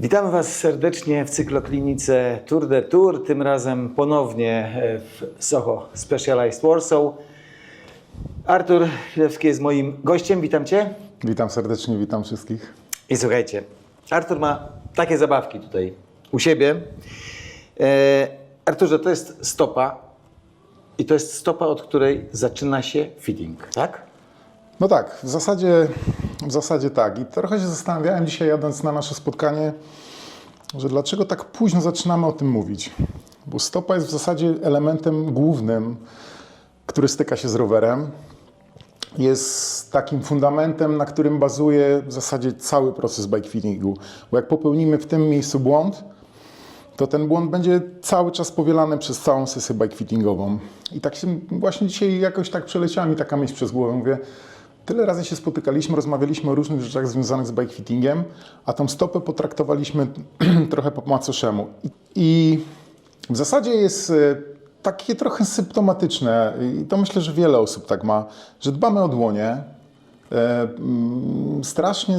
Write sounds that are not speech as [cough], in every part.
Witamy Was serdecznie w cykloklinice Tour de Tour, tym razem ponownie e, w Soho Specialized Warsaw. Artur Chwilewski jest moim gościem, witam Cię. Witam serdecznie, witam wszystkich. I słuchajcie, Artur ma takie zabawki tutaj u siebie. E, Arturze, to jest stopa i to jest stopa, od której zaczyna się fitting, tak? No tak, w zasadzie, w zasadzie tak. I trochę się zastanawiałem dzisiaj jadąc na nasze spotkanie, że dlaczego tak późno zaczynamy o tym mówić. Bo stopa jest w zasadzie elementem głównym, który styka się z rowerem. Jest takim fundamentem, na którym bazuje w zasadzie cały proces bike fittingu. Bo jak popełnimy w tym miejscu błąd, to ten błąd będzie cały czas powielany przez całą sesję bike fittingową. I tak się właśnie dzisiaj jakoś tak przeleciała mi taka myśl przez głowę. Mówię, tyle razy się spotykaliśmy, rozmawialiśmy o różnych rzeczach związanych z bike fittingiem, a tą stopę potraktowaliśmy [clears throat] trochę po macoszemu. I, w zasadzie jest e, takie trochę symptomatyczne i to myślę, że wiele osób tak ma, że dbamy o dłonie, E, mm, Strasznie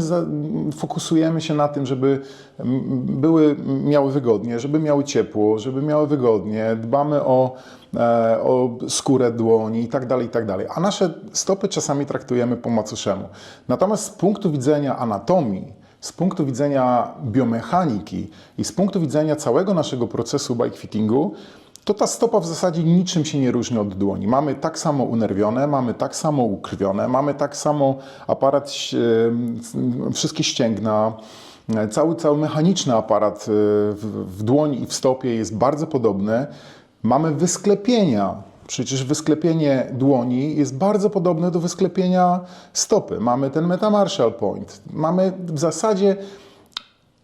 fokusujemy się na tym, żeby mm, były, miały wygodnie, żeby miały ciepło, żeby miały wygodnie. Dbamy o, o skórę dłoni i tak dalej, i tak dalej. A nasze stopy czasami traktujemy po macoszemu. Natomiast z punktu widzenia anatomii, z punktu widzenia biomechaniki i z punktu widzenia całego naszego procesu bike fittingu, to ta stopa w zasadzie niczym się nie różni od dłoni. Mamy tak samo unerwione, mamy tak samo ukrwione, mamy tak samo aparat, e, wszystkie ścięgna, e, cały, cały mechaniczny aparat e, w, w dłoni i w stopie jest bardzo podobny. Mamy wysklepienia. Przecież wysklepienie dłoni jest bardzo podobne do wysklepienia stopy. Mamy ten metamarshall point. Mamy w zasadzie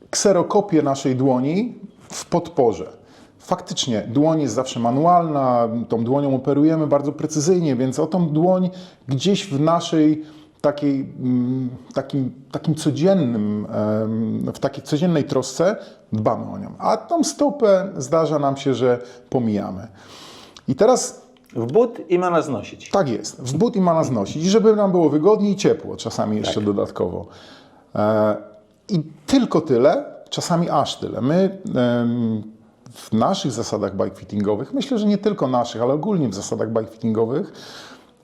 kserokopię naszej dłoni w podporze. Faktycznie, dłoń jest zawsze manualna, tą dłonią operujemy bardzo precyzyjnie, więc o tą dłoń gdzieś w naszej takiej, mm, takim, takim codziennym, w takiej codziennej trosce dbamy o nią. A tą stopę zdarza nam się, że pomijamy. I teraz W but i ma nas nosić. tak jest, w but i ma nas nosić, i żeby nam było wygodniej i ciepło, czasami jeszcze dodatkowo. E, I tylko tyle, czasami aż tyle. My w naszych zasadach bike fittingowych, myślę, że nie tylko naszych, ale ogólnie w zasadach bike fittingowych,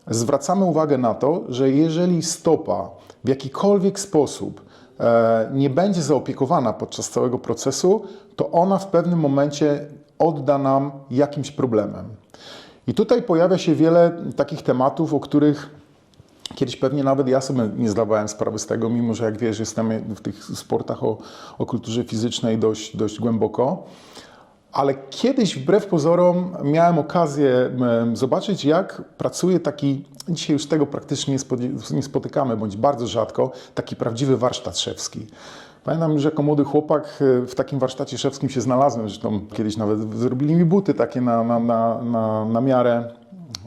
zwracamy uwagę na to, że jeżeli stopa w jakikolwiek sposób e, nie będzie zaopiekowana podczas całego procesu, to ona w pewnym momencie odda nam jakimś problemem. I tutaj pojawia się wiele takich tematów, o których Kiedyś pewnie nawet ja sobie nie zdawałem sprawy z tego, mimo że jak wiesz, jestem w tych sportach o, o kulturze fizycznej dość, dość głęboko. Ale kiedyś, wbrew pozorom, miałem okazję zobaczyć, jak pracuje taki, dzisiaj już tego praktycznie nie spotykamy, bądź bardzo rzadko, taki prawdziwy warsztat szewski. Pamiętam, że jako młody chłopak e, w takim warsztacie szewskim się znalazłem, zresztą kiedyś nawet zrobili mi buty takie na, na, na, na, na miarę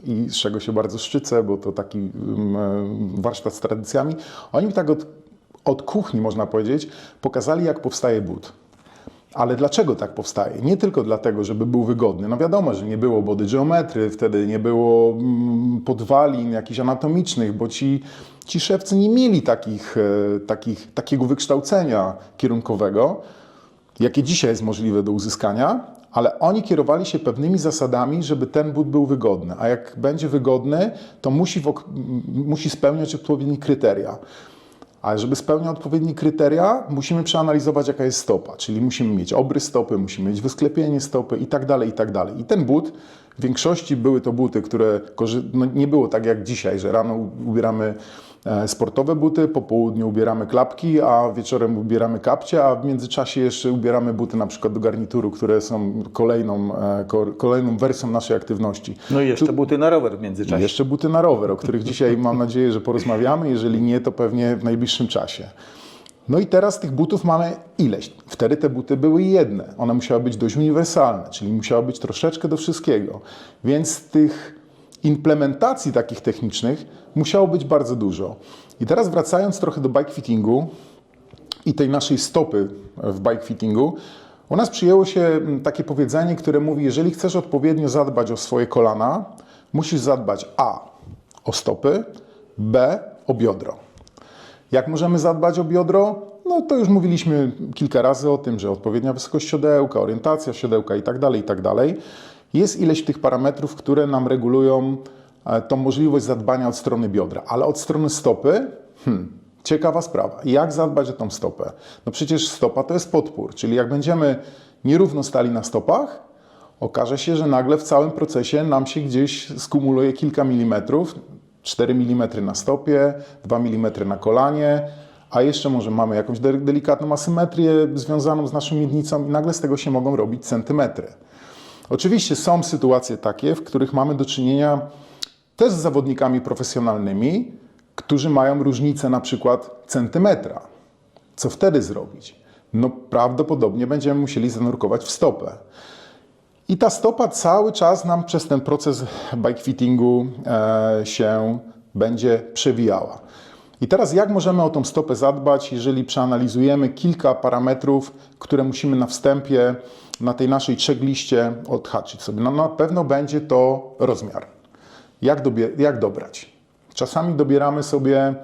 i z czego się bardzo szczycę, bo to taki mm, warsztat z tradycjami. Oni mi tak od, od kuchni, można powiedzieć, pokazali, jak powstaje but. Ale dlaczego tak powstaje? Nie tylko dlatego, żeby był wygodny. No wiadomo, że nie było body geometry, wtedy nie było mm, podwalin jakichś anatomicznych, bo ci, ci szewcy nie mieli takich, e, takich, takiego wykształcenia kierunkowego, jakie dzisiaj jest możliwe do uzyskania, ale oni kierowali się pewnymi zasadami, żeby ten but był wygodny. A jak będzie wygodny, to musi, musi spełniać odpowiednie kryteria. Ale żeby spełniał odpowiednie kryteria, musimy przeanalizować, jaka jest stopa. Czyli musimy mieć obrys stopy, musimy mieć wysklepienie stopy i tak dalej, i tak dalej. I ten but, w większości były to buty, które no nie było tak jak dzisiaj, że rano ubieramy sportowe buty, po południu ubieramy klapki, a wieczorem ubieramy kapcie, a w międzyczasie jeszcze ubieramy buty na przykład do garnituru, które są kolejną, e, ko- kolejną wersją naszej aktywności. No i jeszcze buty na rower w międzyczasie. jeszcze buty na rower, o których dzisiaj mam nadzieję, że porozmawiamy. Jeżeli nie, to pewnie w najbliższym czasie. No i teraz tych butów mamy ileś. Wtedy te buty były jedne. One musiały być dość uniwersalne, czyli musiały być troszeczkę do wszystkiego. Więc tych implementacji takich technicznych musiało być bardzo dużo. I teraz wracając trochę do bike fittingu i tej naszej stopy w bike fittingu, u nas przyjęło się mm, takie powiedzenie, które mówi, jeżeli chcesz odpowiednio zadbać o swoje kolana, musisz zadbać A o stopy, B o biodro. Jak możemy zadbać o biodro? No to już mówiliśmy kilka razy o tym, że odpowiednia wysokość siodełka, orientacja siodełka i tak dalej, i tak dalej. Jest ileś tych parametrów, które nam regulują e, tą możliwość zadbania od strony biodra, ale od strony stopy, hmm, ciekawa sprawa. Jak zadbać o tą stopę? No przecież stopa to jest podpór, czyli jak będziemy nierówno stali na stopach, okaże się, że nagle w całym procesie nam się gdzieś skumuluje kilka milimetrów, 4 mm na stopie, 2 mm na kolanie, a jeszcze może mamy jakąś de- delikatną asymetrię związaną z naszą miednicą i nagle z tego się mogą robić centymetry. Oczywiście są sytuacje takie, w których mamy do czynienia też z zawodnikami profesjonalnymi, którzy mają różnicę na przykład centymetra. Co wtedy zrobić? No prawdopodobnie będziemy musieli zanurkować w stopę. I ta stopa cały czas nam przez ten proces bike fittingu e, się będzie przewijała. I teraz jak możemy o tą stopę zadbać, jeżeli przeanalizujemy kilka parametrów, które musimy na wstępie na tej naszej checkliście odhaczyć sobie? No na pewno będzie to rozmiar. Jak, dobie, jak dobrać? Czasami dobieramy sobie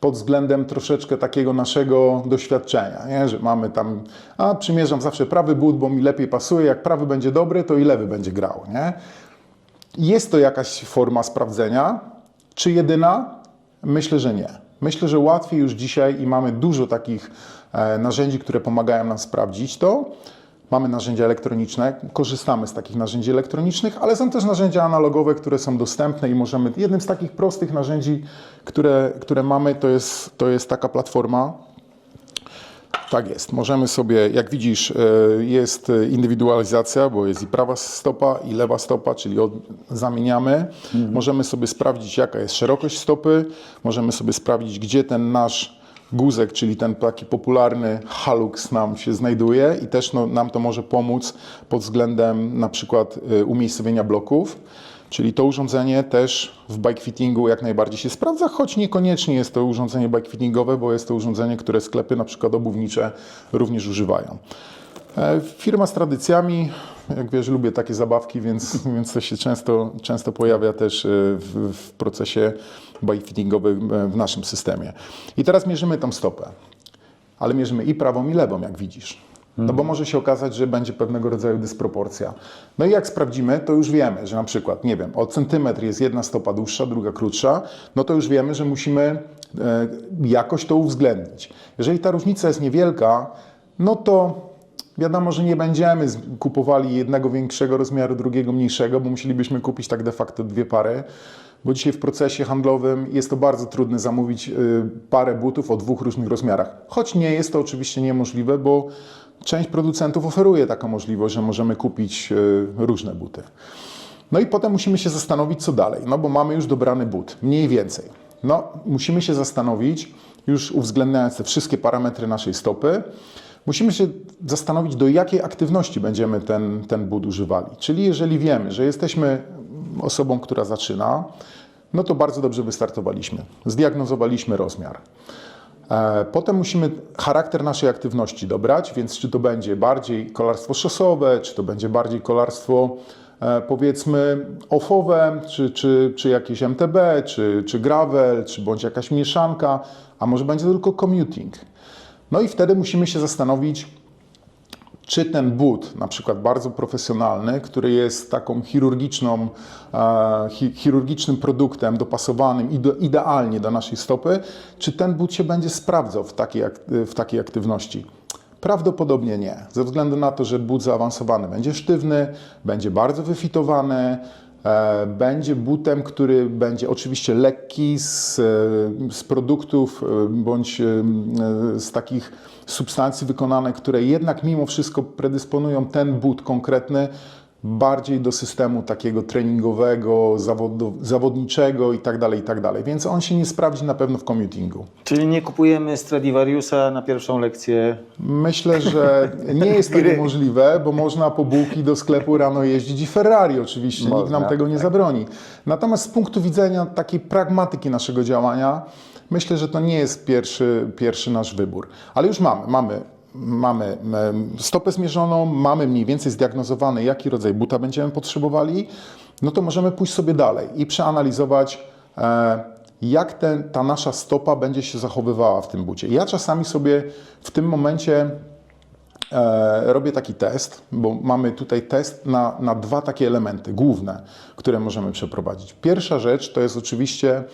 pod względem troszeczkę takiego naszego doświadczenia, nie? że mamy tam, a przymierzam zawsze prawy but, bo mi lepiej pasuje, jak prawy będzie dobry, to i lewy będzie grał. Nie? Jest to jakaś forma sprawdzenia, czy jedyna? Myślę, że nie. Myślę, że łatwiej już dzisiaj i mamy dużo takich e, narzędzi, które pomagają nam sprawdzić to. Mamy narzędzia elektroniczne, korzystamy z takich narzędzi elektronicznych, ale są też narzędzia analogowe, które są dostępne i możemy. Jednym z takich prostych narzędzi, które, które mamy, to jest, to jest taka platforma. Tak jest. Możemy sobie, jak widzisz, e, jest indywidualizacja, bo jest i prawa stopa, i lewa stopa, czyli od, zamieniamy. Możemy sobie sprawdzić, jaka jest szerokość stopy. Możemy sobie sprawdzić, gdzie ten nasz guzek, czyli ten taki popularny halux nam się znajduje i też no, nam to może pomóc pod względem na przykład y, umiejscowienia bloków. Czyli to urządzenie też w bike fittingu jak najbardziej się sprawdza, choć niekoniecznie jest to urządzenie bike fittingowe, bo jest to urządzenie, które sklepy na przykład obuwnicze również używają. E, Firma z tradycjami, jak wiesz, lubię takie zabawki, więc, [laughs] więc to się często, często pojawia też e, w, w procesie bike fittingowym e, w naszym systemie. I teraz mierzymy tą stopę, ale mierzymy i prawą, i lewą, jak widzisz. No bo może się okazać, że będzie pewnego rodzaju dysproporcja. No i jak sprawdzimy, to już wiemy, że na przykład, nie wiem, o centymetr jest jedna stopa dłuższa, druga krótsza, no to już wiemy, że musimy jakoś to uwzględnić. Jeżeli ta różnica jest niewielka, no to wiadomo, że nie będziemy kupowali jednego większego rozmiaru, drugiego mniejszego, bo musielibyśmy kupić tak de facto dwie pary. Bo dzisiaj w procesie handlowym jest to bardzo trudne zamówić y, parę butów o dwóch różnych rozmiarach. Choć nie jest to oczywiście niemożliwe, bo część producentów oferuje taką możliwość, że możemy kupić y, różne buty. No i potem musimy się zastanowić, co dalej, no bo mamy już dobrany but, mniej więcej. No, musimy się zastanowić, już uwzględniając te wszystkie parametry naszej stopy, musimy się zastanowić, do jakiej aktywności będziemy ten, ten but używali. Czyli jeżeli wiemy, że jesteśmy osobą, która zaczyna, no to bardzo dobrze wystartowaliśmy. Zdiagnozowaliśmy rozmiar. E, Potem musimy charakter naszej aktywności dobrać, więc czy to będzie bardziej kolarstwo szosowe, czy to będzie bardziej kolarstwo e, powiedzmy offowe, czy, czy, czy jakieś MTB, czy, czy gravel, czy bądź jakaś mieszanka, a może będzie tylko commuting. No i wtedy musimy się zastanowić, czy ten but, na przykład bardzo profesjonalny, który jest taką chirurgiczną, e, chi, chirurgicznym produktem dopasowanym ide, idealnie do naszej stopy, czy ten but się będzie sprawdzał w takiej, ak- w takiej aktywności? Prawdopodobnie nie, ze względu na to, że but zaawansowany będzie sztywny, będzie bardzo wyfitowany, będzie butem, który będzie oczywiście lekki z, e, z produktów e, bądź e, z takich substancji wykonane, które jednak mimo wszystko predysponują ten but konkretny bardziej do systemu takiego treningowego, zawodniczego i tak dalej, i tak dalej. Więc on się nie sprawdzi na pewno w commutingu. Czyli nie kupujemy Stradivariusa na pierwszą lekcję. Myślę, że [laughs] nie jest to niemożliwe, bo można po bułki do sklepu rano jeździć i Ferrari oczywiście, nikt Można, nam tego nie zabroni. Natomiast z punktu widzenia takiej pragmatyki naszego działania, myślę, że to nie jest pierwszy, pierwszy nasz wybór. Ale już mamy, mamy, mamy stopę zmierzoną, mamy mniej więcej zdiagnozowane, jaki rodzaj buta będziemy potrzebowali, no to możemy pójść sobie dalej i przeanalizować, e, jak ten, ta nasza stopa będzie się zachowywała w tym bucie. Ja czasami sobie w tym momencie e, robię taki test, bo mamy tutaj test na, na dwa takie elementy główne, które możemy przeprowadzić. Pierwsza rzecz to jest oczywiście,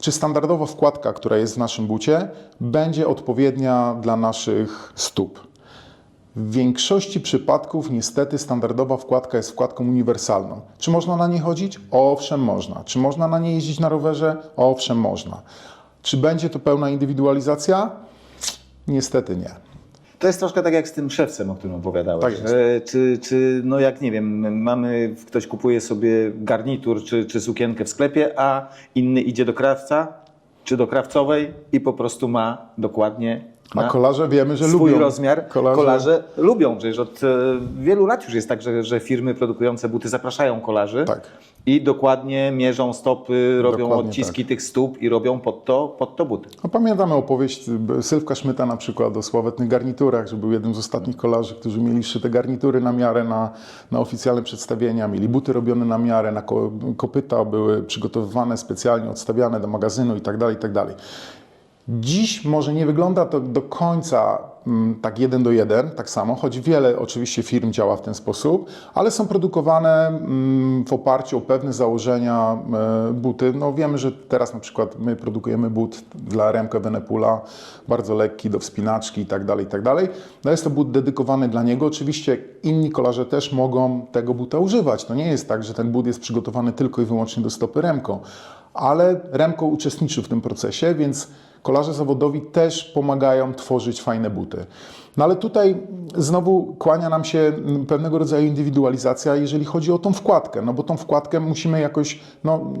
czy standardowa wkładka, która jest w naszym bucie, będzie odpowiednia dla naszych stóp. W większości przypadków niestety standardowa wkładka jest wkładką uniwersalną. Czy można na niej chodzić? Owszem, można. Czy można na niej jeździć na rowerze? Owszem, można. Czy będzie to pełna indywidualizacja? Niestety nie. To jest troszkę tak jak z tym szewcem, o którym opowiadałeś. Tak jest. że czy, czy, no jak nie wiem, mamy, ktoś kupuje sobie garnitur czy, czy sukienkę w sklepie, a inny idzie do krawca czy do krawcowej i po prostu ma dokładnie A kolarze wiemy, że swój lubią. rozmiar. Kolarze, Kolarze, lubią, przecież od e, wielu lat już jest tak, że, że firmy produkujące buty zapraszają kolarzy Tak. I dokładnie mierzą stopy, robią Dokładnie odciski tak. tych stóp i robią pod to, pod to buty. No, pamiętamy opowieść Sylwka Szmyta na przykład o sławetnych garniturach, że był jednym z ostatnich kolarzy, którzy mieli szyte garnitury na miarę na, na oficjalne przedstawienia, mieli buty robione na miarę, na ko, kopyta były przygotowywane specjalnie, odstawiane do magazynu i tak Dziś może nie wygląda to do końca mm, tak jeden do jeden, tak samo, choć wiele oczywiście firm działa w ten sposób, ale są produkowane mm, w oparciu o pewne założenia e, buty. No wiemy, że teraz na przykład my produkujemy but dla Remco Evenepoela, bardzo lekki do wspinaczki i tak dalej, i tak dalej. No jest to but dedykowany dla niego. Oczywiście inni kolarze też mogą tego buta używać. To nie jest tak, że ten but jest przygotowany tylko i wyłącznie do stopy Remco, ale Remco uczestniczy w tym procesie, więc kolarze zawodowi też pomagają tworzyć fajne buty. No ale tutaj znowu kłania nam się pewnego rodzaju indywidualizacja, jeżeli chodzi o tą wkładkę, no bo tą wkładkę musimy jakoś, no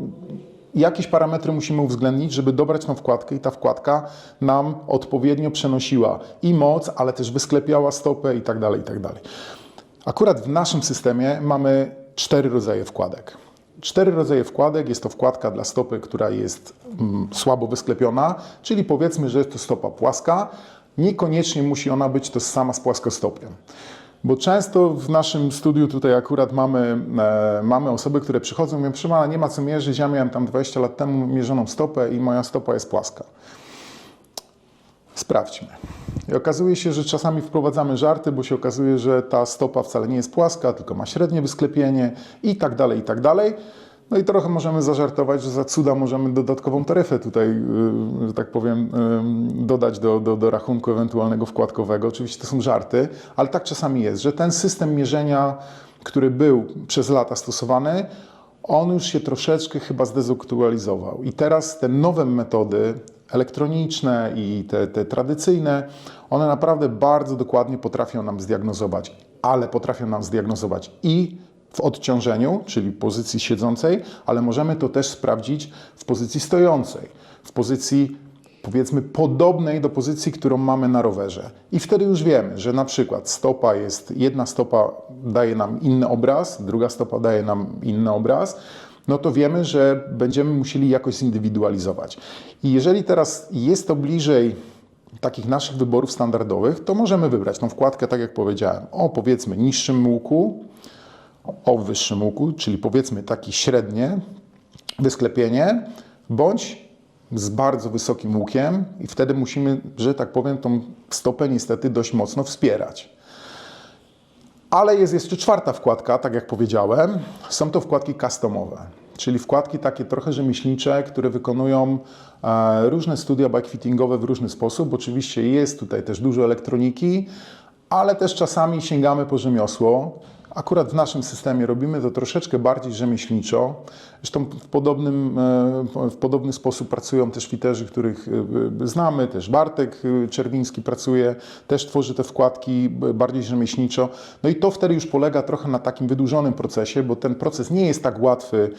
jakieś parametry musimy uwzględnić, żeby dobrać tą wkładkę i ta wkładka nam odpowiednio przenosiła i moc, ale też wysklepiała stopę i tak dalej, i tak dalej. Akurat w naszym systemie mamy cztery rodzaje wkładek. Cztery rodzaje wkładek. Jest to wkładka dla stopy, która jest mm, słabo wysklepiona, czyli powiedzmy, że jest to stopa płaska. Niekoniecznie musi ona być to sama z płaskostopiem. Bo często w naszym studiu tutaj akurat mamy, e, mamy osoby, które przychodzą i mówią, nie ma co mierzyć, ja miałem tam 20 lat temu mierzoną stopę i moja stopa jest płaska. Sprawdźmy. I okazuje się, że czasami wprowadzamy żarty, bo się okazuje, że ta stopa wcale nie jest płaska, tylko ma średnie wysklepienie i tak dalej, i tak dalej. No i trochę możemy zażartować, że za cuda możemy dodatkową taryfę tutaj, yy, że tak powiem, yy, dodać do, do, do rachunku ewentualnego wkładkowego. Oczywiście to są żarty, ale tak czasami jest, że ten system mierzenia, który był przez lata stosowany, on już się troszeczkę chyba zdezaktualizował. I teraz te nowe metody elektroniczne i te, te tradycyjne, one naprawdę bardzo dokładnie potrafią nam zdiagnozować, ale potrafią nam zdiagnozować i w odciążeniu, czyli pozycji siedzącej, ale możemy to też sprawdzić w pozycji stojącej, w pozycji powiedzmy podobnej do pozycji, którą mamy na rowerze. I wtedy już wiemy, że na przykład stopa jest, jedna stopa daje nam inny obraz, druga stopa daje nam inny obraz, no to wiemy, że będziemy musieli jakoś zindywidualizować. I jeżeli teraz jest to bliżej takich naszych wyborów standardowych, to możemy wybrać tą wkładkę, tak jak powiedziałem, o powiedzmy niższym łuku, o wyższym łuku, czyli powiedzmy taki średnie wysklepienie, bądź z bardzo wysokim łukiem i wtedy musimy, że tak powiem, tą stopę niestety dość mocno wspierać. Ale jest jeszcze czwarta wkładka, tak jak powiedziałem. Są to wkładki customowe, czyli wkładki takie trochę rzemieślnicze, które wykonują e, różne studia bikefittingowe w różny sposób. Oczywiście jest tutaj też dużo elektroniki, ale też czasami sięgamy po rzemiosło. Akurat w naszym systemie robimy to troszeczkę bardziej rzemieślniczo. Zresztą w, podobnym, e, w podobny sposób pracują też fiterzy, których e, znamy. Też Bartek e, Czerwiński pracuje, też tworzy te wkładki bardziej rzemieślniczo. No i to wtedy już polega trochę na takim wydłużonym procesie, bo ten proces nie jest tak łatwy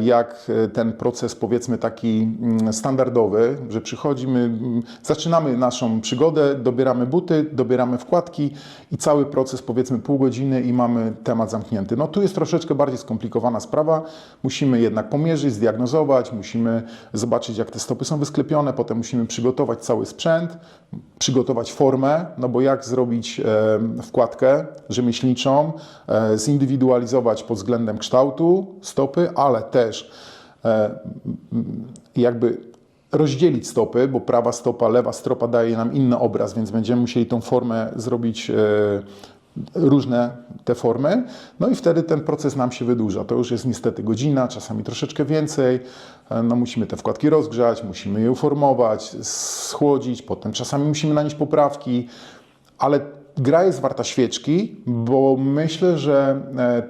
jak ten proces powiedzmy taki mm, standardowy, że przychodzimy, mm, zaczynamy naszą przygodę, dobieramy buty, dobieramy wkładki i cały proces powiedzmy pół godziny i mamy temat zamknięty. No tu jest troszeczkę bardziej skomplikowana sprawa. Musimy jednak pomierzyć, zdiagnozować, musimy zobaczyć jak te stopy są wysklepione, potem musimy przygotować cały sprzęt, przygotować formę, no bo jak zrobić e, wkładkę rzemieślniczą, e, zindywidualizować pod względem kształtu stopy, ale też e, jakby rozdzielić stopy, bo prawa stopa, lewa stopa daje nam inny obraz, więc będziemy musieli tą formę zrobić różne te formy, no i wtedy ten proces nam się wydłuża. To już jest niestety godzina, czasami troszeczkę więcej. E, No musimy te wkładki rozgrzać, musimy je uformować, schłodzić, potem czasami musimy nanieść poprawki, ale gra jest warta świeczki, bo myślę, że e,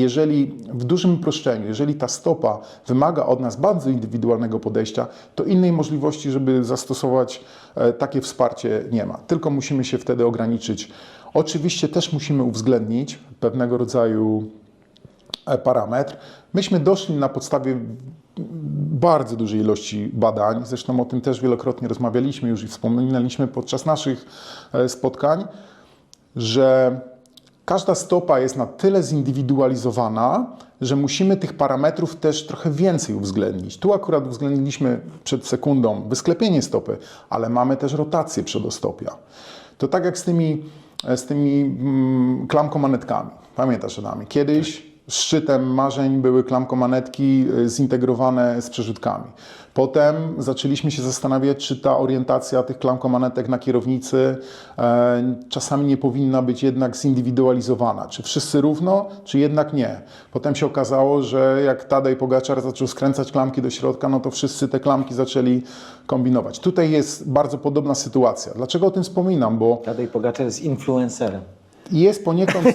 jeżeli w dużym uproszczeniu, jeżeli ta stopa wymaga od nas bardzo indywidualnego podejścia, to innej możliwości, żeby zastosować e, takie wsparcie nie ma. Tylko musimy się wtedy ograniczyć. Oczywiście też musimy uwzględnić pewnego rodzaju e, parametr. Myśmy doszli na podstawie bardzo dużej ilości badań, zresztą o tym też wielokrotnie rozmawialiśmy już i wspominaliśmy podczas naszych e, spotkań, że każda stopa jest na tyle zindywidualizowana, że musimy tych parametrów też trochę więcej uwzględnić. Tu akurat uwzględniliśmy przed sekundą wysklepienie stopy, ale mamy też rotację przedostopia. To tak jak z tymi, z tymi mm, klamkomanetkami. Pamiętasz, Adamie? Kiedyś szczytem marzeń były klamkomanetki y, zintegrowane z przerzutkami. Potem zaczęliśmy się zastanawiać, czy ta orientacja tych klamkomanetek na kierownicy e, czasami nie powinna być jednak zindywidualizowana. Czy wszyscy równo, czy jednak nie. Potem się okazało, że jak Tadej Pogaczar zaczął skręcać klamki do środka, no to wszyscy te klamki zaczęli kombinować. Tutaj jest bardzo podobna sytuacja. Dlaczego o tym wspominam? Bo Tadej Pogaczar jest influencerem. Jest poniekąd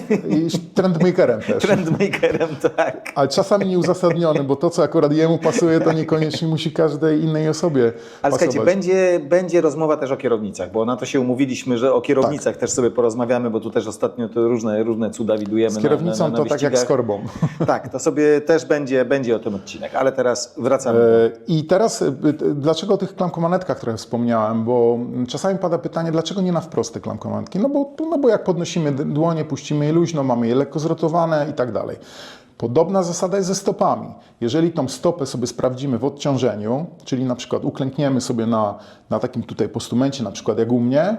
trendmakerem też. Trendmakerem, tak. Ale czasami nieuzasadniony, bo to, co akurat jemu pasuje, to niekoniecznie musi każdej innej osobie Ale pasować. słuchajcie, będzie, będzie rozmowa też o kierownicach, bo na to się umówiliśmy, że o kierownicach też sobie porozmawiamy, bo tu też ostatnio to różne, różne cuda widujemy. Z kierownicą na, na, na to tak jak z wyścigach. korbą. [laughs] Tak, to sobie też będzie, będzie o tym odcinek, ale teraz wracamy. E, I teraz, e, dlaczego o tych klamkomanetkach trochę wspomniałem, bo czasami pada pytanie, dlaczego nie na wprost te klamkomanetki? No bo, no bo jak podnosimy dłonie, puścimy je luźno, mamy je lekko zrotowane i tak dalej. Podobna zasada jest ze stopami. Jeżeli tą stopę sobie sprawdzimy w odciążeniu, czyli na przykład uklękniemy sobie na, na takim tutaj postumencie, na przykład jak u mnie,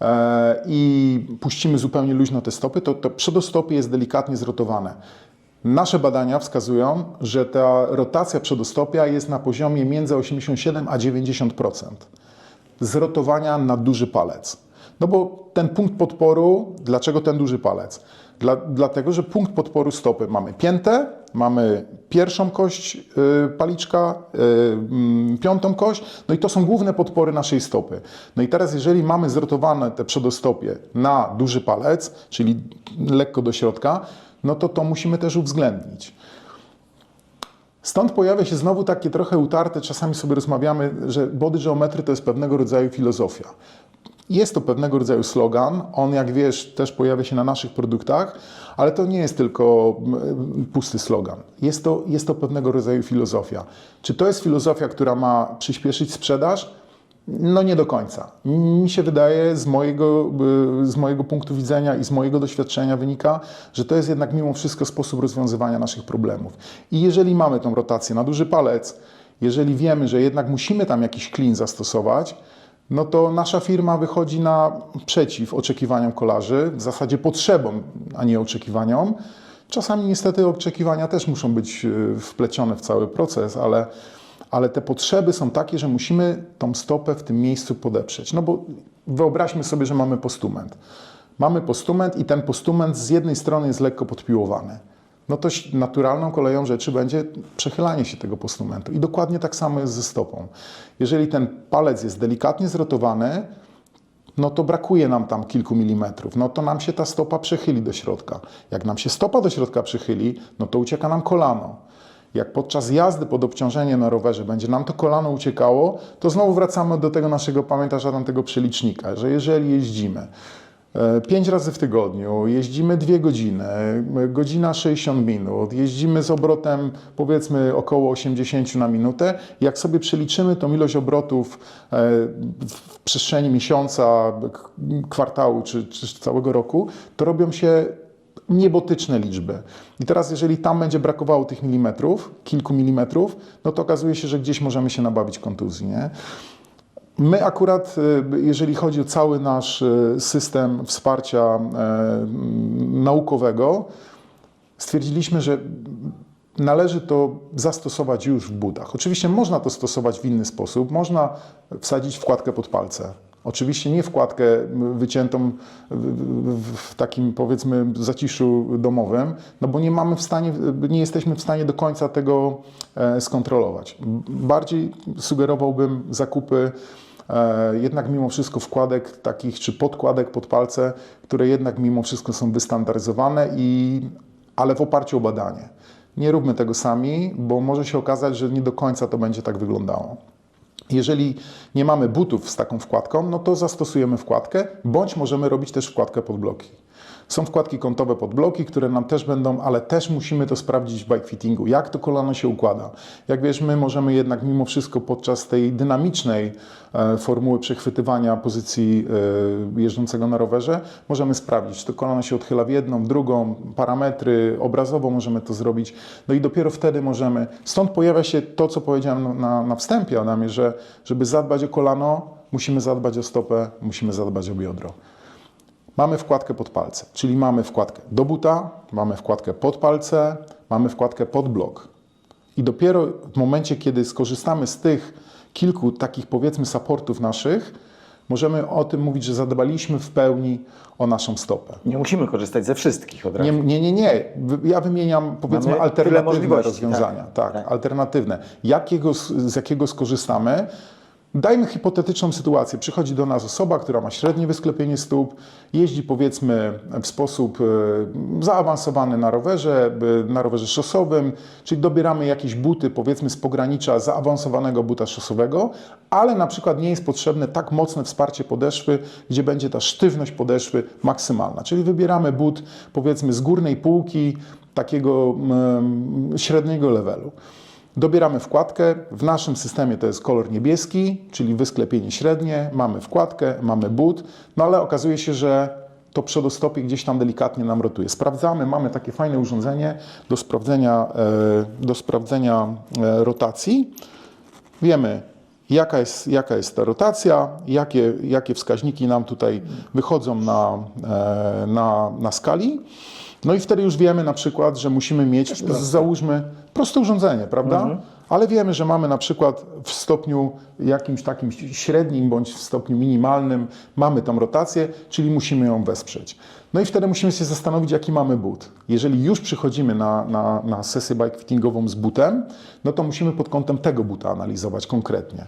e, i puścimy zupełnie luźno te stopy, to, to przedostopie jest delikatnie zrotowane. Nasze badania wskazują, że ta rotacja przedostopia jest na poziomie między 87 a 90% zrotowania na duży palec. No bo ten punkt podporu, dlaczego ten duży palec? Dla, dlatego, że punkt podporu stopy mamy piętę, mamy pierwszą kość y, paliczka, y, mm, piątą kość, no i to są główne podpory naszej stopy. No i teraz, jeżeli mamy zrotowane te przedostopie na duży palec, czyli lekko do środka, no to to musimy też uwzględnić. Stąd pojawia się znowu takie trochę utarte, czasami sobie rozmawiamy, że body geometry to jest pewnego rodzaju filozofia. Jest to pewnego rodzaju slogan, on jak wiesz też pojawia się na naszych produktach, ale to nie jest tylko pusty slogan. Jest to, jest to pewnego rodzaju filozofia. Czy to jest filozofia, która ma przyspieszyć sprzedaż? No nie do końca. Mi się wydaje, z mojego, z mojego punktu widzenia i z mojego doświadczenia wynika, że to jest jednak mimo wszystko sposób rozwiązywania naszych problemów. I jeżeli mamy tą rotację na duży palec, jeżeli wiemy, że jednak musimy tam jakiś klin zastosować, no to nasza firma wychodzi naprzeciw oczekiwaniom kolarzy, w zasadzie potrzebom, a nie oczekiwaniom. Czasami niestety oczekiwania też muszą być y, wplecione w cały proces, ale, ale te potrzeby są takie, że musimy tą stopę w tym miejscu podeprzeć. No bo wyobraźmy sobie, że mamy postument. Mamy postument i ten postument z jednej strony jest lekko podpiłowany. No to naturalną koleją rzeczy będzie przechylanie się tego postumentu. I dokładnie tak samo jest ze stopą. Jeżeli ten palec jest delikatnie zrotowany, no to brakuje nam tam kilku milimetrów, no to nam się ta stopa przechyli do środka. Jak nam się stopa do środka przychyli, no to ucieka nam kolano. Jak podczas jazdy pod obciążeniem na rowerze będzie nam to kolano uciekało, to znowu wracamy do tego naszego, pamiętasz Adam, tego przelicznika, że jeżeli jeździmy pięć razy w tygodniu, jeździmy dwie godziny, e, godzina 60 minut, jeździmy z obrotem powiedzmy około 80 na minutę. Jak sobie przeliczymy tą ilość obrotów e, w przestrzeni miesiąca, kwartału czy, czy całego roku, to robią się niebotyczne liczby. I teraz, jeżeli tam będzie brakowało tych milimetrów, kilku milimetrów, no to okazuje się, że gdzieś możemy się nabawić kontuzji. Nie? My akurat, y, jeżeli chodzi o cały nasz y, system wsparcia e, naukowego, stwierdziliśmy, że należy to zastosować już w butach. Oczywiście można to stosować w inny sposób. Można wsadzić wkładkę pod palce. Oczywiście nie wkładkę wyciętą w- takim powiedzmy zaciszu domowym, no bo nie mamy w stanie, nie jesteśmy w stanie do końca tego e, skontrolować. Bardziej sugerowałbym zakupy jednak mimo wszystko wkładek takich czy podkładek pod palce, które jednak mimo wszystko są wystandaryzowane i ale w oparciu o badanie. Nie róbmy tego sami, bo może się okazać, że nie do końca to będzie tak wyglądało. Jeżeli nie mamy butów z taką wkładką, no to zastosujemy wkładkę, bądź możemy robić też wkładkę pod bloki. Są wkładki kątowe pod bloki, które nam też będą, ale też musimy to sprawdzić w bike fittingu, jak to kolano się układa. Jak wiesz, my możemy jednak mimo wszystko podczas tej dynamicznej e, formuły przechwytywania pozycji e, jeżdżącego na rowerze, możemy sprawdzić, czy to kolano się odchyla w jedną, w drugą, parametry, obrazowo możemy to zrobić. No i dopiero wtedy możemy, stąd pojawia się to, co powiedziałem na, na wstępie, Adamie, że żeby zadbać o kolano, musimy zadbać o stopę, musimy zadbać o biodro. Mamy wkładkę pod palce, czyli mamy wkładkę do buta, mamy wkładkę pod palce, mamy wkładkę pod blok. I dopiero w momencie, kiedy skorzystamy z tych kilku takich powiedzmy supportów naszych, możemy o tym mówić, że zadbaliśmy w pełni o naszą stopę. Nie musimy korzystać ze wszystkich od razu. Nie, nie, nie. nie. Ja wymieniam powiedzmy Mamy alternatywne możliwości, rozwiązania. Tak, tak, tak. alternatywne. Jakiego, z jakiego skorzystamy? Dajmy hipotetyczną sytuację. Przychodzi do nas osoba, która ma średnie wysklepienie stóp, jeździ powiedzmy w sposób e, zaawansowany na rowerze, e, na rowerze szosowym, czyli dobieramy jakieś buty powiedzmy z pogranicza zaawansowanego buta szosowego, ale na przykład nie jest potrzebne tak mocne wsparcie podeszwy, gdzie będzie ta sztywność podeszwy maksymalna. Czyli wybieramy but powiedzmy z górnej półki takiego mm, średniego levelu. Dobieramy wkładkę. W naszym systemie to jest kolor niebieski, czyli wysklepienie średnie. Mamy wkładkę, mamy but, no ale okazuje się, że to przodostopie gdzieś tam delikatnie nam rotuje. Sprawdzamy, mamy takie fajne urządzenie do sprawdzenia, e, do sprawdzenia e, rotacji. Wiemy, jaka jest, jaka jest ta rotacja, jakie, jakie wskaźniki nam tutaj wychodzą na, e, na, na skali. No i wtedy już wiemy na przykład, że musimy mieć, załóżmy, proste urządzenie, prawda? Ale wiemy, że mamy na przykład w stopniu jakimś takim średnim bądź w stopniu minimalnym, mamy tą rotację, czyli musimy ją wesprzeć. No i wtedy musimy się zastanowić, jaki mamy but. Jeżeli już przychodzimy na, na, na sesję bike fittingową z butem, no to musimy pod kątem tego buta analizować konkretnie.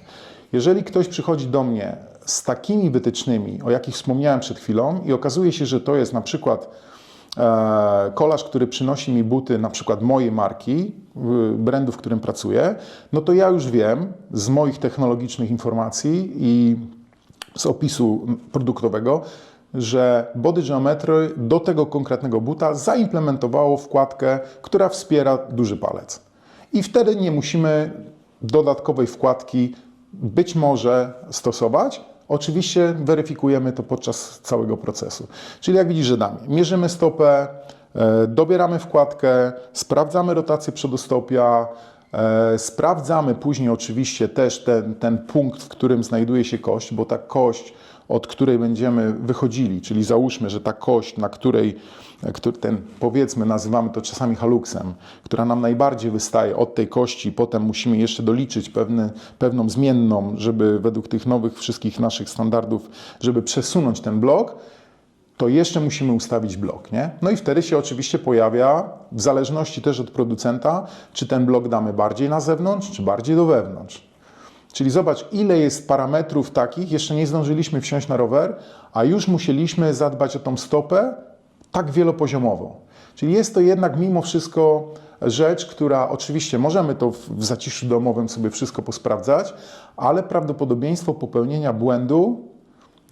Jeżeli ktoś przychodzi do mnie z takimi wytycznymi, o jakich wspomniałem przed chwilą i okazuje się, że to jest na przykład kolarz, który przynosi mi buty na przykład mojej marki, w- brandu, w którym pracuję, no to ja już wiem z moich technologicznych informacji i z opisu produktowego, że Body Geometry do tego konkretnego buta zaimplementowało wkładkę, która wspiera duży palec. I wtedy nie musimy dodatkowej wkładki być może stosować. Oczywiście weryfikujemy to podczas całego procesu. Czyli jak widzisz, że damy, mierzymy stopę, e, dobieramy wkładkę, sprawdzamy rotację przedostopia, E, Sprawdzamy później oczywiście też ten, ten punkt, w którym znajduje się kość, bo ta kość, od której będziemy wychodzili, czyli załóżmy, że ta kość, na której e, któ- ten powiedzmy, nazywamy to czasami haluksem, która nam najbardziej wystaje od tej kości, potem musimy jeszcze doliczyć pewne, pewną zmienną, żeby według tych nowych wszystkich naszych standardów, żeby przesunąć ten blok, to jeszcze musimy ustawić blok, nie? No i wtedy się oczywiście pojawia, w zależności też od producenta, czy ten blok damy bardziej na zewnątrz, czy bardziej do wewnątrz. Czyli zobacz, ile jest parametrów takich, jeszcze nie zdążyliśmy wsiąść na rower, a już musieliśmy zadbać o tą stopę tak wielopoziomową. Czyli jest to jednak mimo wszystko rzecz, która oczywiście możemy to w, zaciszu domowym sobie wszystko posprawdzać, ale prawdopodobieństwo popełnienia błędu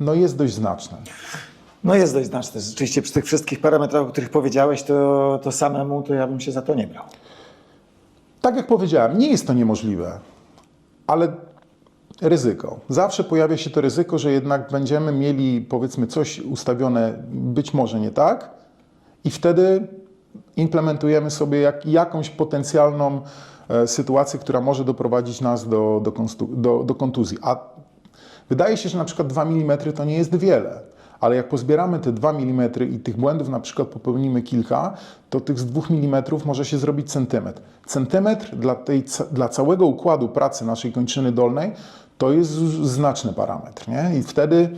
no, jest dość znaczne. No jest dość znaczne. Rzeczywiście przy tych wszystkich parametrach, o których powiedziałeś, to, to samemu to ja bym się za to nie brał. Tak jak powiedziałem, nie jest to niemożliwe, ale ryzyko. Zawsze pojawia się to ryzyko, że jednak będziemy mieli powiedzmy coś ustawione być może nie tak i wtedy implementujemy sobie jak, jakąś potencjalną e, sytuację, która może doprowadzić nas do, do, do, do kontuzji. A wydaje się, że na przykład 2 mm to nie jest wiele, Ale jak pozbieramy te 2 mm i tych błędów na przykład popełnimy kilka, to tych z 2 mm może się zrobić centymetr. Centymetr dla, tej, dla całego układu pracy naszej kończyny dolnej to jest znaczny parametr. Nie? I wtedy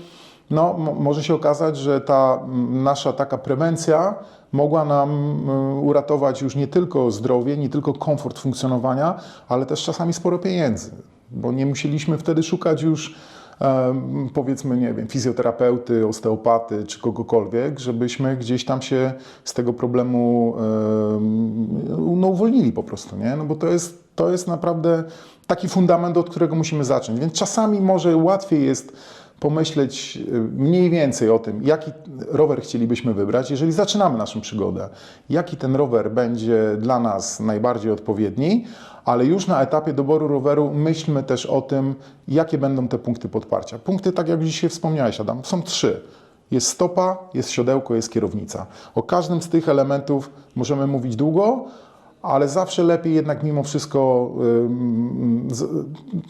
no, mo- może się okazać, że ta nasza taka prewencja mogła nam mm, uratować już nie tylko zdrowie, nie tylko komfort funkcjonowania, ale też czasami sporo pieniędzy, bo nie musieliśmy wtedy szukać już powiedzmy, nie wiem, fizjoterapeuty, osteopaty czy kogokolwiek, żebyśmy gdzieś tam się z tego problemu em, no, uwolnili po prostu, nie? No bo to jest, to jest naprawdę taki fundament, od którego musimy zacząć. Więc czasami może łatwiej jest pomyśleć y, mniej więcej o tym, jaki rower chcielibyśmy wybrać, jeżeli zaczynamy naszą przygodę. Jaki ten rower będzie dla nas najbardziej odpowiedni, ale już na etapie doboru roweru myślmy też o tym, jakie będą te punkty podparcia. Punkty, tak jak dzisiaj wspomniałeś, Adam, są trzy. Jest stopa, jest siodełko, jest kierownica. O każdym z tych elementów możemy mówić długo, ale zawsze lepiej jednak mimo wszystko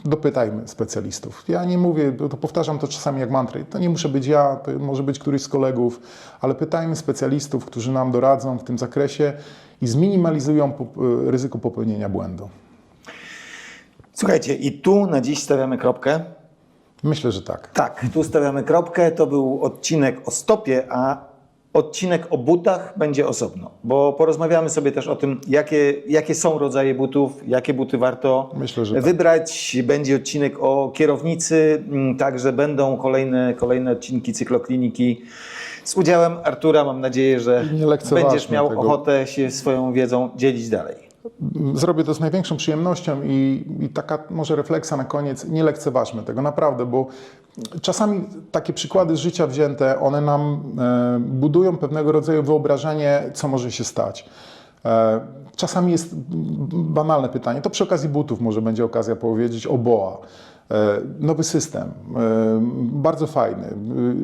dopytajmy specjalistów. Ja nie mówię, to powtarzam to czasami jak mantrę, to nie muszę być ja, to może być któryś z kolegów, ale pytajmy specjalistów, którzy nam doradzą w tym zakresie i zminimalizują po, ryzyko popełnienia błędu. Słuchajcie, i tu na dziś stawiamy kropkę. Myślę, że tak. Tak, tu stawiamy kropkę. To był odcinek o stopie, a odcinek o butach będzie osobno, bo porozmawiamy sobie też o tym, jakie, jakie są rodzaje butów, jakie buty warto Myślę, tak. wybrać. Będzie odcinek o kierownicy, mm, także będą kolejne, kolejne odcinki cyklokliniki z udziałem Artura. Mam nadzieję, że będziesz miał tego. ochotę się swoją wiedzą dzielić dalej. Zrobię to z największą przyjemnością i, i taka może refleksja na koniec, nie lekceważmy tego naprawdę, bo czasami takie przykłady z życia wzięte, one nam e, budują pewnego rodzaju wyobrażenie, co może się stać. E, czasami jest banalne pytanie, to przy okazji butów może będzie okazja powiedzieć o BOA. E, Nowy system, bardzo fajny,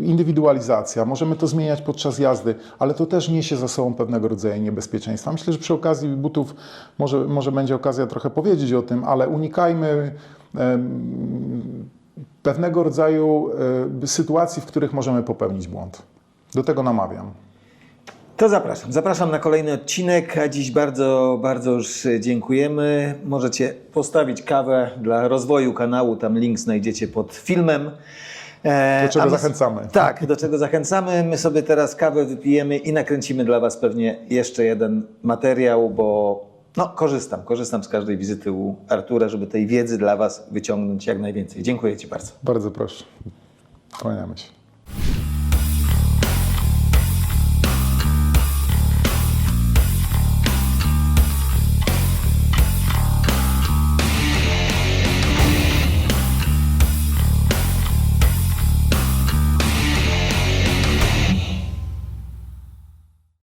indywidualizacja, możemy to zmieniać podczas jazdy, ale to też niesie za sobą pewnego rodzaju niebezpieczeństwa. Myślę, że przy okazji butów może, może będzie okazja trochę powiedzieć o tym, ale unikajmy pewnego rodzaju e, sytuacji, w których możemy popełnić błąd. Do tego namawiam. To zapraszam. Zapraszam na kolejny odcinek, a dziś bardzo, bardzo już dziękujemy. Możecie postawić kawę dla rozwoju kanału, tam link znajdziecie pod filmem. E, Do czego my- zachęcamy. Tak, do czego zachęcamy. My sobie teraz kawę wypijemy i nakręcimy dla Was pewnie jeszcze jeden materiał, bo no, korzystam, korzystam z każdej wizyty u Artura, żeby tej wiedzy dla Was wyciągnąć jak najwięcej. Dziękuję Ci bardzo. Bardzo proszę. Kłaniamy się.